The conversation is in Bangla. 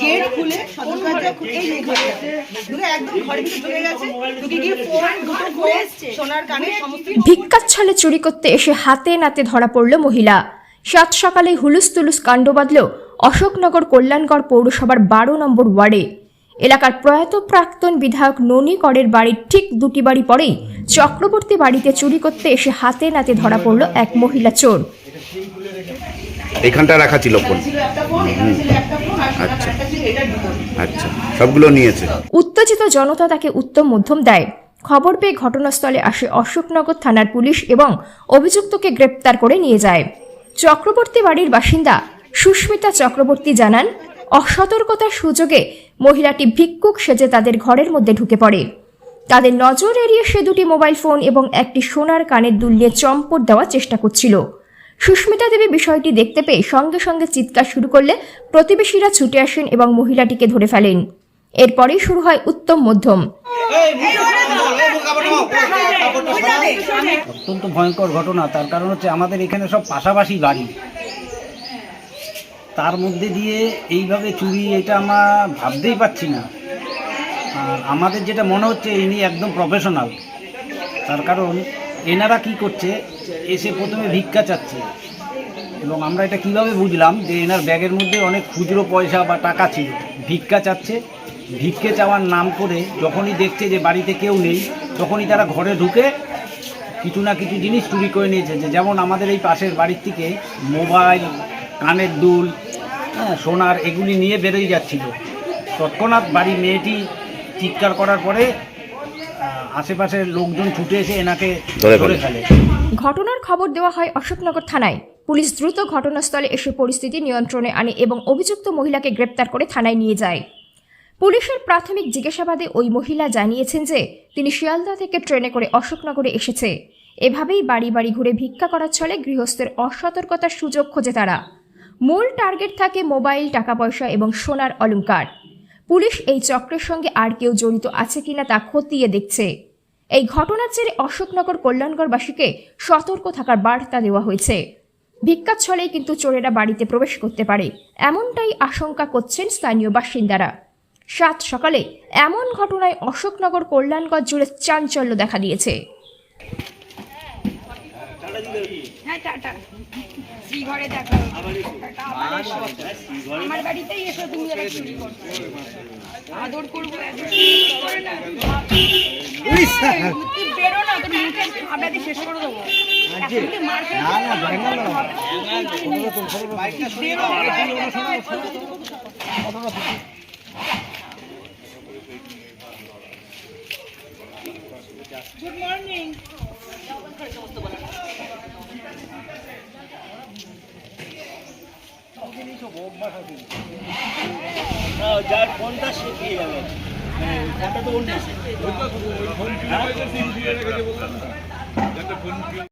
গেট খুলে সদর দরজা খুলে এই নিয়ে ঘরে গেছে ঢুকে একদম ঘরে ভিতরে চলে গেছে। ঢুকে গিয়ে ফোন দুটো সোনার কানে সমস্ত ভিক্ষাচ্ছলে চুরি করতে এসে হাতে নাতে ধরা পড়ল মহিলা। সাত সকালে হুলুস তুলুস কাণ্ড বাঁধল অশোকনগর কল্যাণগড় পৌরসভার বারো নম্বর ওয়ার্ডে। এলাকার প্রয়াত প্রাক্তন বিধায়ক ননী করের বাড়ির ঠিক দুটি বাড়ি পরেই চক্রবর্তী বাড়িতে চুরি করতে এসে হাতে নাতে ধরা পড়ল এক মহিলা চোর। এখানটা রাখা ছিল ফোন। আচ্ছা। আচ্ছা। সবগুলো নিয়েছে। উত্তেজিত জনতা তাকে উত্তম মধ্যম দেয়। খবর পেয়ে ঘটনাস্থলে আসে অশোকনগর থানার পুলিশ এবং অভিযুক্তকে গ্রেপ্তার করে নিয়ে যায়। চক্রবর্তী বাড়ির বাসিন্দা সুস্মিতা চক্রবর্তী জানান, অসতর্কতার সুযোগে মহিলাটি ভিক্ষুক সেজে তাদের ঘরের মধ্যে ঢুকে পড়ে। তাদের নজর এড়িয়ে সে দুটি মোবাইল ফোন এবং একটি সোনার কানের দুল নিয়ে চম্পট দেওয়ার চেষ্টা করছিল। সুস্মিতা দেবী বিষয়টি দেখতে পেয়ে সঙ্গে সঙ্গে চিৎকার শুরু করলে প্রতিবেশীরা ছুটে আসেন এবং মহিলাটিকে ধরে ফেলেন। এরপরেই শুরু হয় উত্তম মধ্যম। অত্যন্ত ভয়ঙ্কর ঘটনা তার কারণ হচ্ছে আমাদের এখানে সব পাশাপাশি বাড়ি। তার মধ্যে দিয়ে এইভাবে চুরি এটা আমরা ভাবতেই পাচ্ছি না। আর আমাদের যেটা মনে হচ্ছে ইনি একদম প্রফেশনাল তার কারণ এনারা কি করছে, এসে প্রথমে ভিক্ষা চাচ্ছে। এবং আমরা এটা কীভাবে বুঝলাম যে এনার ব্যাগের মধ্যে অনেক খুচরো পয়সা বা টাকা ছিল। ভিক্ষা চাচ্ছে। ভিক্ষে চাওয়ার নাম করে যখনই দেখছে যে বাড়িতে কেউ নেই, তখনই তারা ঘরে ঢুকে কিছু না কিছু জিনিস চুরি করে নিয়েছে। যেমন আমাদের এই পাশের বাড়ির থেকে মোবাইল, কানের দুল হ্যাঁ সোনার এগুলি নিয়ে বেরোয় যাচ্ছিল। তৎক্ষণাৎ বাড়ি মেয়েটি চিৎকার করার পরে আশেপাশের লোকজন ছুটে এসে এনাকে ধরে ফেলে। ঘটনার খবর দেওয়া হয় অশোকনগর থানায়। পুলিশ দ্রুত ঘটনাস্থলে এসে পরিস্থিতি নিয়ন্ত্রণে আনে এবং অভিযুক্ত মহিলাকে গ্রেপ্তার করে থানায় নিয়ে যায়। পুলিশের প্রাথমিক জিজ্ঞাসাবাদে ওই মহিলা জানিয়েছেন যে তিনি শিয়ালদা থেকে ট্রেনে করে অশোকনগরে এসেছে। এভাবেই বাড়ি বাড়ি ঘুরে ভিক্ষা করার ছলে গৃহস্থের অসতর্কতার সুযোগ খোঁজে তারা। মূল টার্গেট থাকে মোবাইল টাকা পয়সা এবং সোনার অলংকার। পুলিশ এই চক্রের সঙ্গে আর কেউ জড়িত আছে কিনা তা খতিয়ে দেখছে। এই ঘটনার জেরে অশোকনগর কল্যাণগড়বাসীকে সতর্ক থাকার বার্তা দেওয়া হয়েছে। ভিক্ষার ছলেই কিন্তু চোরেরা বাড়িতে প্রবেশ করতে পারে, এমনটাই আশঙ্কা করছেন স্থানীয় বাসিন্দারা। সাত সকালে এমন ঘটনায় অশোকনগর কল্যাণগড় জুড়ে চাঞ্চল্য দেখা দিয়েছে। হ্যাঁ টাটা শ্রীঘরে দেখা। আমার বাড়িতেই এসো তুমি চুরি আদর করব করে না তুই বেরো না তোর মুখে আপনাদের শেষ করে দেবো। এখন তুই মার খেয়ে যার ফোনটা সে পেয়ে যাবে ফোনটা তো অন্য